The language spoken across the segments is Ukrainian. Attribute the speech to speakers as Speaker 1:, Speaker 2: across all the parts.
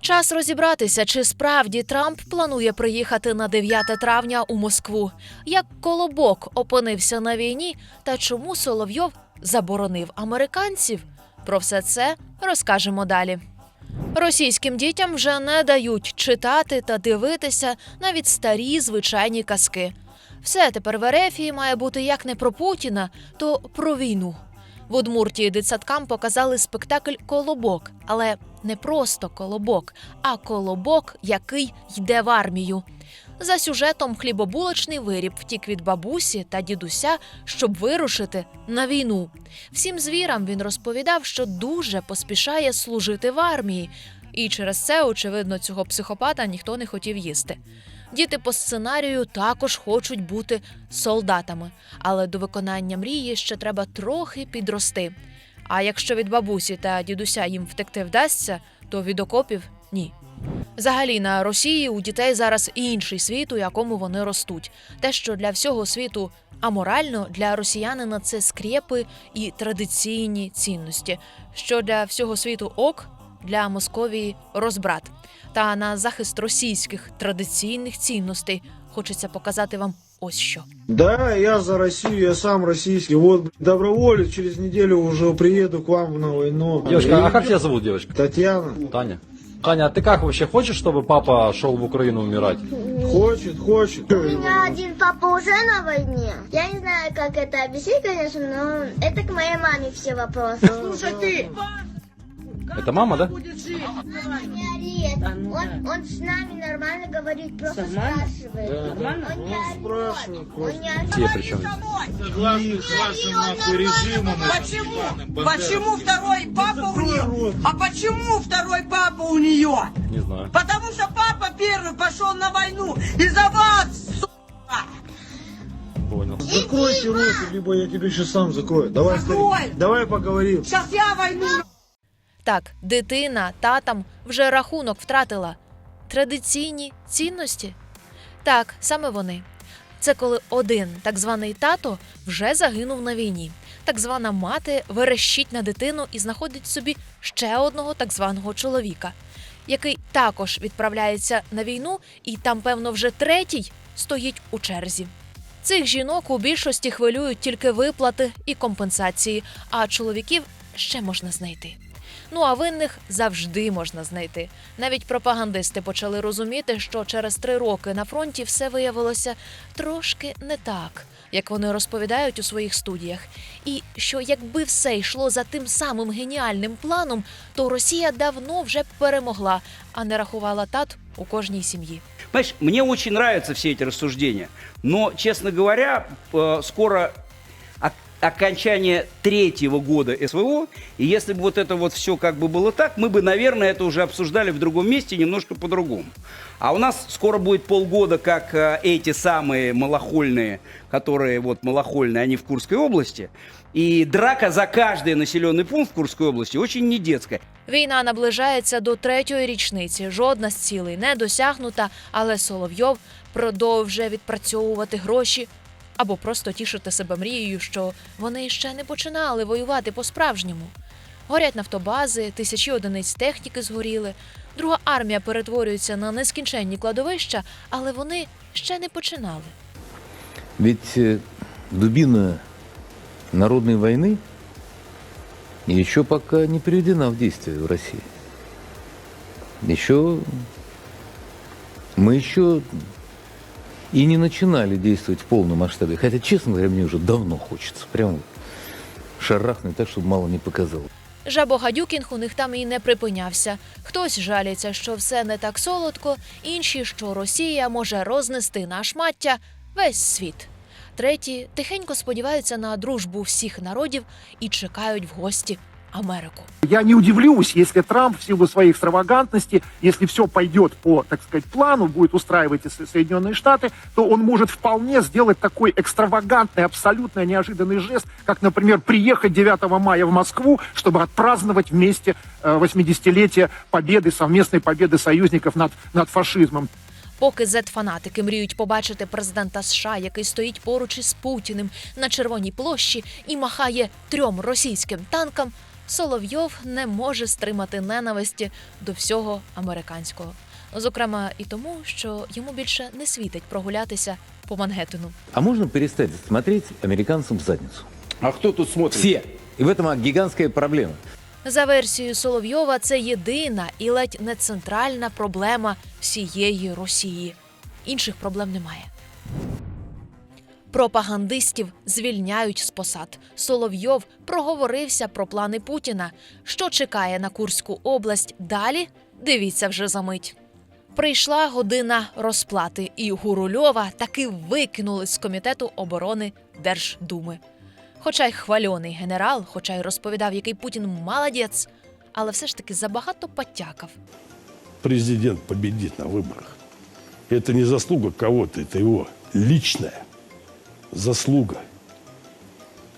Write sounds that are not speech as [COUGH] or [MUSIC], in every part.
Speaker 1: Час розібратися, чи справді Трамп планує приїхати на 9 травня у Москву, як Колобок опинився на війні та чому Соловйов заборонив американців. Про все це розкажемо далі. Російським дітям вже не дають читати та дивитися навіть старі звичайні казки. Все тепер в Ерефії має бути як не про Путіна, то про війну. В Удмуртії дитсадкам показали спектакль Колобок, але не просто колобок, а колобок, який йде в армію. За сюжетом хлібобулочний виріб втік від бабусі та дідуся, щоб вирушити на війну. Всім звірам він розповідав, що дуже поспішає служити в армії, і через це, очевидно, цього психопата ніхто не хотів їсти. Діти по сценарію також хочуть бути солдатами, але до виконання мрії ще треба трохи підрости. А якщо від бабусі та дідуся їм втекти вдасться, то від окопів ні. Взагалі на Росії у дітей зараз інший світ, у якому вони ростуть. Те, що для всього світу аморально, для росіянина це скрепи і традиційні цінності. Що для всього світу ок, для Московії розбрат Та на захист російських традиційних цінностей хочеться показати вам ось що.
Speaker 2: Да, я за Россию, я сам российский. Вот блин, доброволец, через неделю уже приеду к вам на войну.
Speaker 3: Девушка, а
Speaker 2: И-
Speaker 3: как тебя зовут, девочка?
Speaker 2: Татьяна.
Speaker 3: Таня. Таня, а ты как вообще хочешь, чтобы папа шел в Украину умирать?
Speaker 2: Хочет, хочет.
Speaker 4: У меня один папа уже на войне. Я не знаю, как это объяснить, конечно, но это к моей маме все вопросы. Слушай, ты!
Speaker 3: Это мама, да?
Speaker 4: Мама не орет. Он, он с нами нормально говорит, просто спрашивает. Он не орет. Он не орет.
Speaker 3: Те причем.
Speaker 5: Почему? Почему второй папа у нее? А почему второй папа у нее?
Speaker 3: Не знаю.
Speaker 5: Потому что папа первый пошел на войну из-за вас, сука!
Speaker 3: Понял.
Speaker 2: Закройте рот, либо я тебе сейчас сам закрою. Давай,
Speaker 5: Закрой.
Speaker 2: старик, давай поговорим.
Speaker 5: Сейчас я войну
Speaker 1: Так, дитина татам вже рахунок втратила. Традиційні цінності? Так, саме вони. Це коли один так званий тато вже загинув на війні. Так звана мати верещить на дитину і знаходить собі ще одного так званого чоловіка, який також відправляється на війну, і там, певно, вже третій стоїть у черзі. Цих жінок у більшості хвилюють тільки виплати і компенсації, а чоловіків ще можна знайти. Ну а винних завжди можна знайти. Навіть пропагандисти почали розуміти, що через три роки на фронті все виявилося трошки не так, як вони розповідають у своїх студіях. І що якби все йшло за тим самим геніальним планом, то Росія давно вже перемогла, а не рахувала тат у кожній сім'ї.
Speaker 6: Понимаешь, мне очень нравятся все эти рассуждения, но, честно говоря, э, скоро ок- окончание третьего года СВО, и если бы вот это вот все как бы было так, мы бы, наверное, это уже обсуждали в другом месте немножко по-другому. А у нас скоро будет полгода, как э, эти самые малохольные, которые вот малохольные, они в Курской области, и драка за каждый населенный пункт в Курской области очень не детская.
Speaker 1: Війна наближається до третьої річниці. Жодна з цілей не досягнута, але Соловйов продовжує відпрацьовувати гроші або просто тішити себе мрією, що вони ще не починали воювати по-справжньому. Горять нафтобази, тисячі одиниць техніки згоріли. Друга армія перетворюється на нескінченні кладовища, але вони ще не починали.
Speaker 7: Ведь э, дубина народной войны еще пока не приведена в действие в России. Еще мы еще и не начинали действовать в полном масштабе. Хотя, честно говоря, мне уже давно хочется. Прям шарахнуть так, чтобы мало не показалось.
Speaker 1: Жабогадюкінг у них там і не припинявся. Хтось жаліться, що все не так солодко, інші, що Росія може рознести на шмаття весь світ. Треті тихенько сподіваються на дружбу всіх народів і чекають в гості Америку.
Speaker 8: Я не удивлюсь, если Трамп в силу своей экстравагантности, если все пойдет по, так сказать, плану, будет устраивать и Со- Соединенные Штаты, то он может вполне сделать такой экстравагантный, абсолютно неожиданный жест, как, например, приехать 9 мая в Москву, чтобы отпраздновать вместе э, 80-летие победы, совместной победы союзников над, над фашизмом.
Speaker 1: Поки зет-фанатики мріють побачити президента США, який стоїть поруч із Путіним на червоній площі і махає трьом російським танкам, Соловйов не може стримати ненависті до всього американського. Зокрема, і тому, що йому більше не світить прогулятися по Мангеттену.
Speaker 7: А можно перестать смотреть американцам в задницу?
Speaker 9: А кто тут смотрит?
Speaker 7: Все. И в этом гигантская проблема.
Speaker 1: За версією Соловйова, це єдина і ледь не центральна проблема всієї Росії. Інших проблем немає. Пропагандистів звільняють з посад. Соловйов проговорився про плани Путіна. Що чекає на Курську область далі? Дивіться вже за мить. Прийшла година розплати, і Гурульова таки викинули з комітету оборони Держдуми. Хоча й хвальоний генерал, хоча й розповідав, який Путін молодець, але все ж таки забагато потякав.
Speaker 9: Президент победит на выборах. Это не заслуга кого-то, это его личная Заслуга.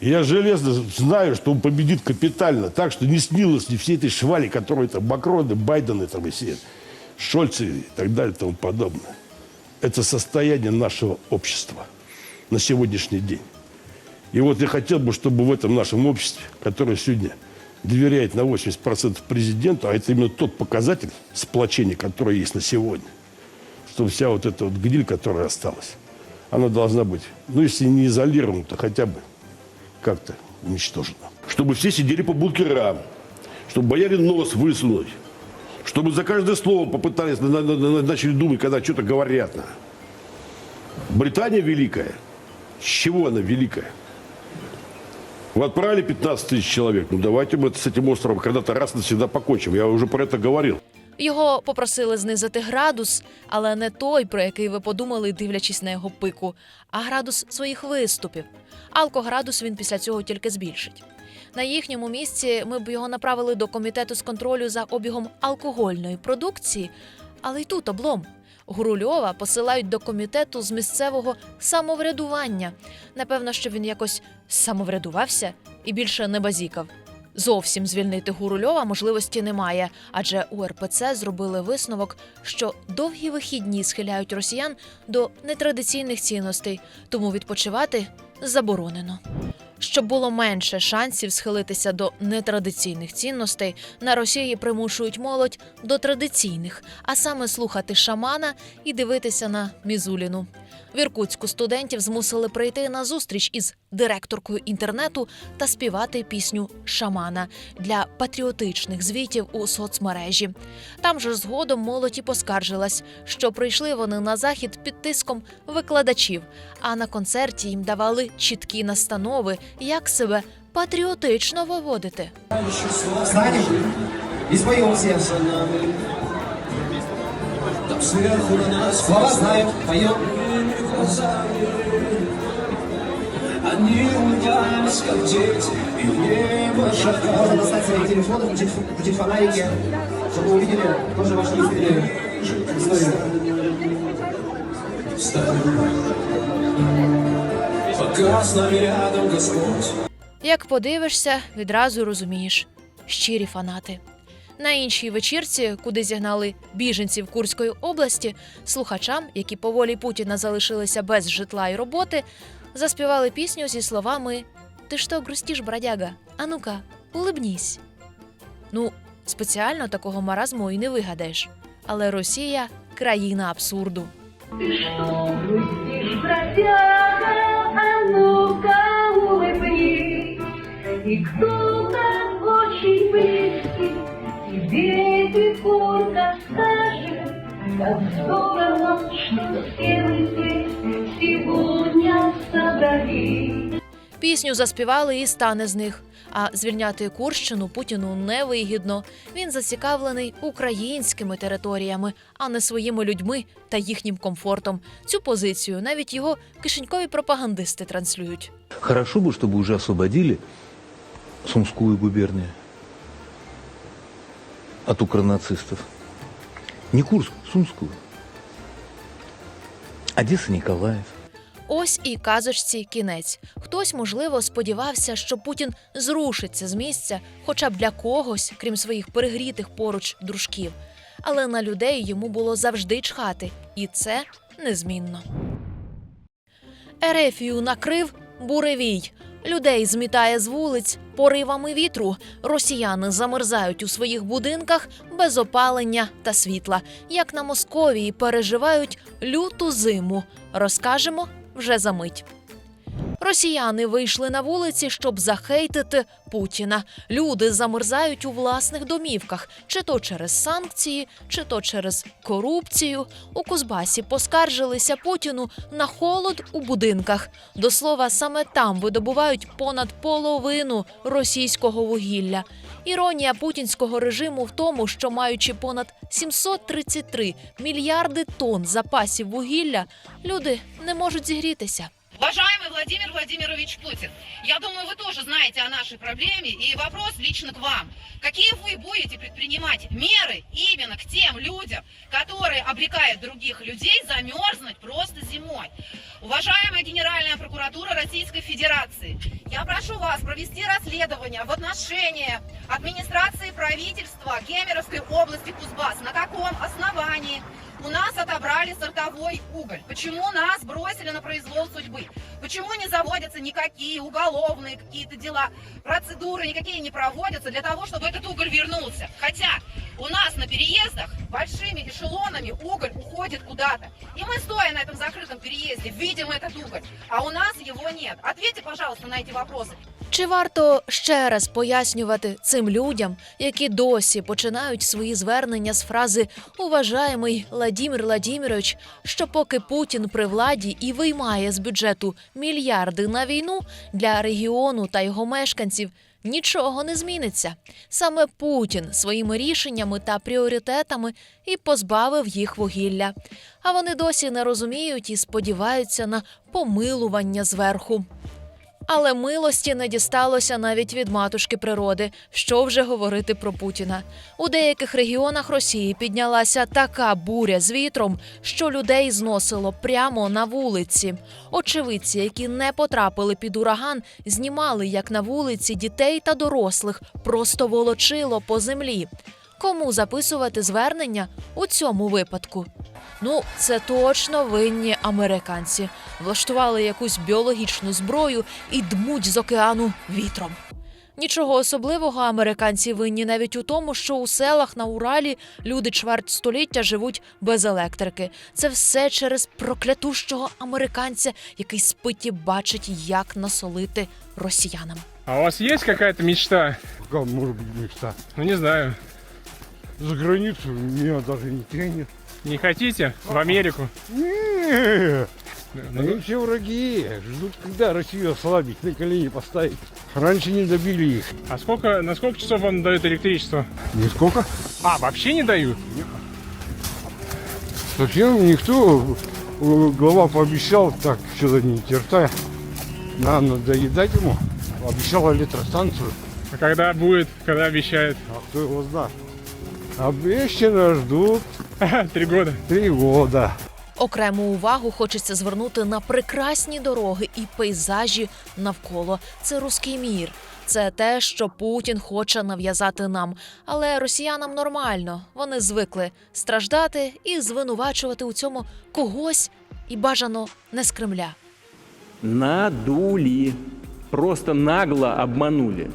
Speaker 9: Я железно знаю, что он победит капитально, так что не снилось ни всей этой швали, которые там Макроны, Байдены там и все, Шольцы и так далее и тому подобное. Это состояние нашего общества на сегодняшний день. И вот я хотел бы, чтобы в этом нашем обществе, которое сегодня доверяет на 80% президенту, а это именно тот показатель сплочения, который есть на сегодня, что вся вот эта вот гниль, которая осталась, она должна быть, ну, если не изолирована, то хотя бы как-то уничтожена. Чтобы все сидели по бункерам, чтобы боялись нос высунуть, чтобы за каждое слово попытались, на- на- на- начали думать, когда что-то говорят. Британия великая. С чего она великая? Вы отправили 15 тысяч человек. Ну давайте мы с этим островом когда-то раз навсегда покончим. Я уже про это говорил.
Speaker 1: Його попросили знизити градус, але не той, про який ви подумали, дивлячись на його пику, а градус своїх виступів. Алкоградус він після цього тільки збільшить. На їхньому місці ми б його направили до комітету з контролю за обігом алкогольної продукції, але й тут облом. Гурульова посилають до комітету з місцевого самоврядування. Напевно, що він якось самоврядувався і більше не базікав. Зовсім звільнити Гурульова можливості немає, адже у РПЦ зробили висновок, що довгі вихідні схиляють росіян до нетрадиційних цінностей, тому відпочивати заборонено. Щоб було менше шансів схилитися до нетрадиційних цінностей, на Росії примушують молодь до традиційних, а саме слухати шамана і дивитися на Мізуліну. В Іркутську студентів змусили прийти на зустріч із директоркою інтернету та співати пісню Шамана для патріотичних звітів у соцмережі. Там же згодом молодь і поскаржилась, що прийшли вони на захід під тиском викладачів, а на концерті їм давали чіткі настанови, як себе патріотично виводити.
Speaker 10: Встанем и споем все. Слова знаем, поем. Они у вас, как дети, и небо шагают. Можно достать свои телефоны, включить, включить фонарики, чтобы увидели тоже ваши искренние истории. С нами рядом Господь.
Speaker 1: Як подивишся, відразу розумієш щирі фанати. На іншій вечірці, куди зігнали біженців Курської області, слухачам, які по волі Путіна залишилися без житла і роботи, заспівали пісню зі словами Ти що грустиш, бродяга? А ну-ка, улибнісь. Ну, спеціально такого маразму і не вигадаєш. Але Росія країна абсурду.
Speaker 11: грустишь, бродяга, И кто-то очень близкий тебе тихонько скажет, как здорово, что все мы здесь сегодня собрались.
Speaker 1: Пісню заспівали і стане з них. А звільняти Курщину Путіну невигідно. Він зацікавлений українськими територіями, а не своїми людьми та їхнім комфортом. Цю позицію навіть його кишенькові пропагандисти транслюють.
Speaker 7: Хорошо бы, чтобы уже освободили Сумскую губернию от укронацистов. Не Курск, Сумскую. Одесса, Николаев.
Speaker 1: Ось і казочці кінець. Хтось, можливо, сподівався, що Путін зрушиться з місця, хоча б для когось, крім своїх перегрітих поруч дружків. Але на людей йому було завжди чхати, і це незмінно. Ерефію накрив буревій. Людей змітає з вулиць поривами вітру. Росіяни замерзають у своїх будинках без опалення та світла. Як на Московії переживають люту зиму. Розкажемо вже за мить. Росіяни вийшли на вулиці, щоб захейтити Путіна. Люди замерзають у власних домівках, чи то через санкції, чи то через корупцію. У Кузбасі поскаржилися Путіну на холод у будинках. До слова, саме там видобувають понад половину російського вугілля. Іронія путінського режиму в тому, що маючи понад 733 мільярди тонн запасів вугілля, люди не можуть зігрітися.
Speaker 12: Уважаемый Владимир Владимирович Путин, я думаю, вы тоже знаете о нашей проблеме, и вопрос лично к вам. Какие вы будете предпринимать меры именно к тем людям, которые обрекают других людей замерзнуть просто зимой? Уважаемая Генеральная прокуратура Российской Федерации, я прошу вас провести расследование в отношении администрации правительства Кемеровской области Кузбасс. На каком основании у нас отобрали сортовой уголь? Почему нас бросили на произвол судьбы? Почему не заводятся никакие уголовные какие-то дела, процедуры никакие не проводятся для того, чтобы этот уголь вернулся? Хотя у нас на переездах большими эшелонами уголь уходит куда-то. И мы, стоя на этом закрытом переезде, видим этот уголь, а у нас его нет. Ответьте, пожалуйста, на эти вопросы.
Speaker 1: Чи варто ще раз пояснювати цим людям, які досі починають свої звернення з фрази Уважаємий Владимир Владимирович, що поки Путін при владі і виймає з бюджету мільярди на війну для регіону та його мешканців, нічого не зміниться. Саме Путін своїми рішеннями та пріоритетами і позбавив їх вугілля. А вони досі не розуміють і сподіваються на помилування зверху. Але милості не дісталося навіть від матушки природи. Що вже говорити про Путіна? У деяких регіонах Росії піднялася така буря з вітром, що людей зносило прямо на вулиці. Очевидці, які не потрапили під ураган, знімали, як на вулиці дітей та дорослих просто волочило по землі. Кому записувати звернення у цьому випадку? Ну, це точно винні американці. Влаштували якусь біологічну зброю і дмуть з океану вітром. Нічого особливого американці винні навіть у тому, що у селах на Уралі люди чверть століття живуть без електрики. Це все через проклятущого американця, який спить і бачить, як насолити росіянам.
Speaker 13: А у вас есть какая-то мечта?
Speaker 9: Какая может быть мечта?
Speaker 13: Ну, не знаю.
Speaker 9: За границу меня даже не тянет.
Speaker 13: Не хотите? В Америку?
Speaker 9: Не,
Speaker 13: Ну,
Speaker 9: они все враги. Ждут, когда Россию ослабить, на колени поставить. Раньше не добили их.
Speaker 13: А сколько, на сколько часов вам дают электричество?
Speaker 9: Нисколько.
Speaker 13: А, вообще не дают?
Speaker 9: Совсем никто. э, Глава пообещал, так, что-то не терта. Надо доедать ему. Обещал электростанцию.
Speaker 13: А когда будет, когда обещают?
Speaker 9: А кто его знает? Обещано ждут [LAUGHS]
Speaker 13: Три года.
Speaker 9: три года.
Speaker 1: Окрему увагу хочеться звернути на прекрасні дороги і пейзажі навколо. Це руський мір. Це те, що Путін хоче нав'язати нам. Але росіянам нормально. Вони звикли страждати і звинувачувати у цьому когось і бажано не з Кремля.
Speaker 14: Надули. Просто нагло обманули.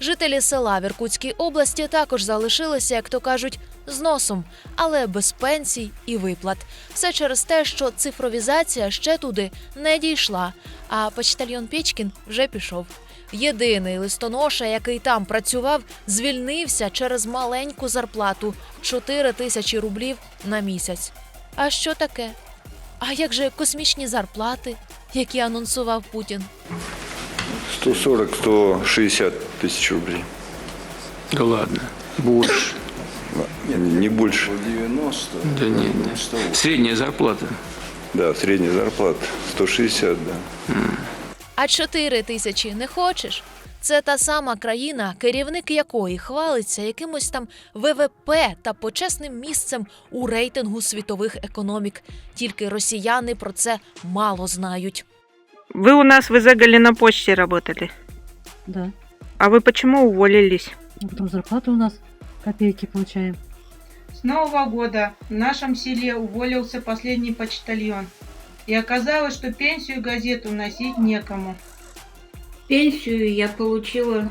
Speaker 1: Жителі села в Іркутській області також залишилися, як то кажуть, з носом, але без пенсій і виплат. Все через те, що цифровізація ще туди не дійшла. А почтальйон Печкін вже пішов. Єдиний листоноша, який там працював, звільнився через маленьку зарплату 4 тисячі рублів на місяць. А що таке? А як же космічні зарплати, які анонсував Путін?
Speaker 15: 140-160 тысяч рублей.
Speaker 10: Да ладно, больше.
Speaker 15: Не больше.
Speaker 10: 90. Да нет, нет. Средняя зарплата.
Speaker 15: Да, средняя зарплата 160, да.
Speaker 1: А 4 тисячі не хочеш? Це та сама країна, керівник якої хвалиться якимось там ВВП та почесним місцем у рейтингу світових економік. Тільки росіяни про це мало знають.
Speaker 5: Вы у нас в Изегале на почте работали.
Speaker 11: Да.
Speaker 5: А вы почему уволились?
Speaker 11: Ну, Потом зарплату у нас копейки получаем.
Speaker 5: С Нового года в нашем селе уволился последний почтальон. И оказалось, что пенсию и газету носить некому.
Speaker 16: Пенсию я получила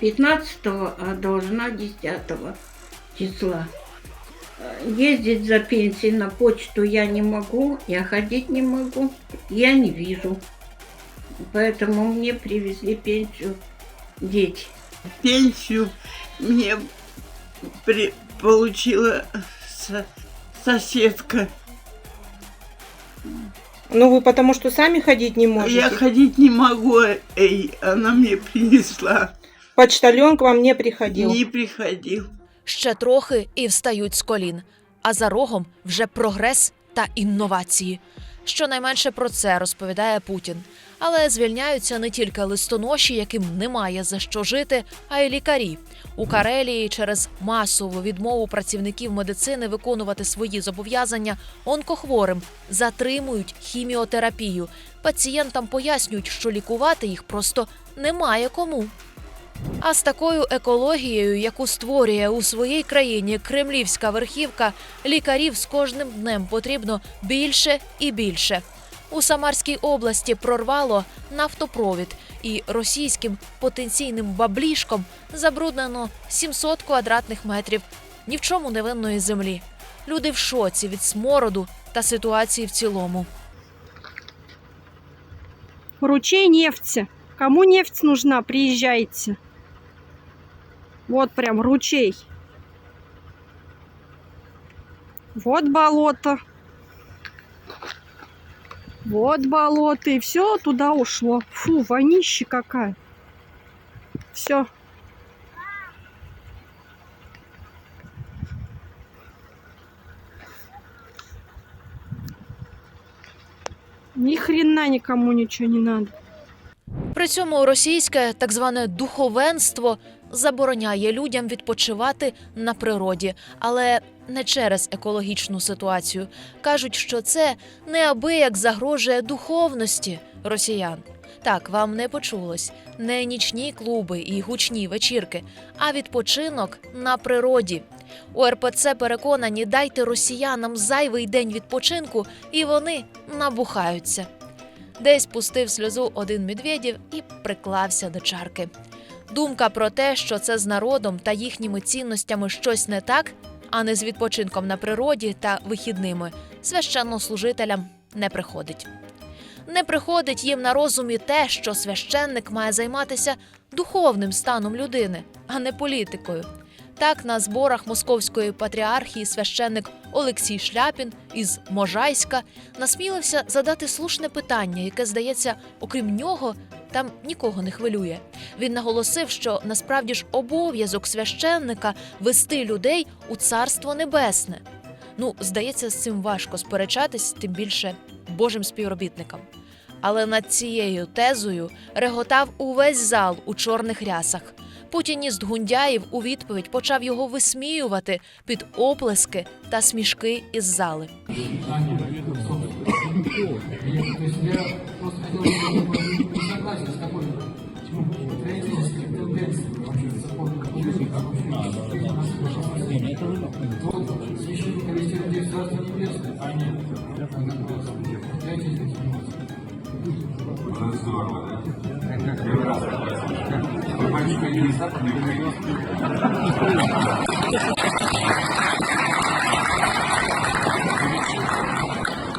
Speaker 16: 15 а должна 10 числа. Ездить за пенсией на почту я не могу, я ходить не могу, я не вижу. Поэтому мне привезли пенсию дети.
Speaker 5: Пенсию мне при- получила со- соседка.
Speaker 17: Ну, вы потому что сами ходить не можете.
Speaker 5: Я ходить не могу, эй, она мне принесла.
Speaker 17: Почтальон к вам не приходил.
Speaker 5: Не приходил.
Speaker 1: Ще трохи і встають з колін. А за рогом вже прогрес та інновації. Щонайменше про це розповідає Путін. Але звільняються не тільки листоноші, яким немає за що жити, а й лікарі. У Карелії через масову відмову працівників медицини виконувати свої зобов'язання онкохворим затримують хіміотерапію. Пацієнтам пояснюють, що лікувати їх просто немає кому. А з такою екологією, яку створює у своїй країні кремлівська верхівка, лікарів з кожним днем потрібно більше і більше. У Самарській області прорвало нафтопровід, і російським потенційним баблішком забруднено 700 квадратних метрів ні в чому невинної землі. Люди в шоці від смороду та ситуації в цілому.
Speaker 17: Ручей нефти. Кому нефть нужна, приезжайте. Вот прям ручей. Вот болото. Вот болото. И все туда ушло. Фу, вонище какая. Все. Ни хрена никому ничего не надо.
Speaker 1: При цьому російське так зване духовенство забороняє людям відпочивати на природі, але не через екологічну ситуацію. кажуть, що це неабияк загрожує духовності росіян. Так, вам не почулось не нічні клуби і гучні вечірки, а відпочинок на природі. У РПЦ переконані дайте росіянам зайвий день відпочинку, і вони набухаються. Десь пустив сльозу один Медведєв і приклався до чарки. Думка про те, що це з народом та їхніми цінностями щось не так, а не з відпочинком на природі та вихідними, священнослужителям не приходить. Не приходить їм на розум і те, що священник має займатися духовним станом людини, а не політикою. Так, на зборах московської патріархії священник Олексій Шляпін із Можайська насмілився задати слушне питання, яке, здається, окрім нього, там нікого не хвилює. Він наголосив, що насправді ж обов'язок священника вести людей у царство небесне. Ну, здається, з цим важко сперечатись, тим більше Божим співробітникам. Але над цією тезою реготав увесь зал у чорних рясах. Путініст Гундяєв у відповідь почав його висміювати під оплески та смішки із зали.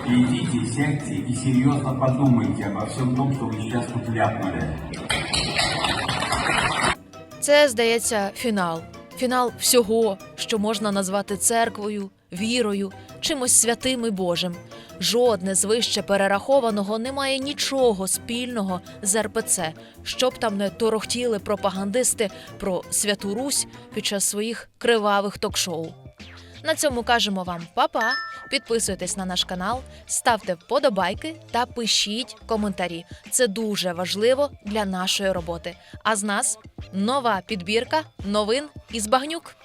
Speaker 18: Идите, сядьте и серьезно подумайте обо всем том, что вы сейчас тут ляпнули.
Speaker 1: Це, здається, фінал. Фінал всього, що можна назвати церквою, вірою, чимось святим і Божим. Жодне з вище перерахованого не має нічого спільного з РПЦ, щоб там не торохтіли пропагандисти про святу Русь під час своїх кривавих ток-шоу. На цьому кажемо вам па-па. Підписуйтесь на наш канал, ставте вподобайки та пишіть коментарі. Це дуже важливо для нашої роботи. А з нас нова підбірка новин із багнюк.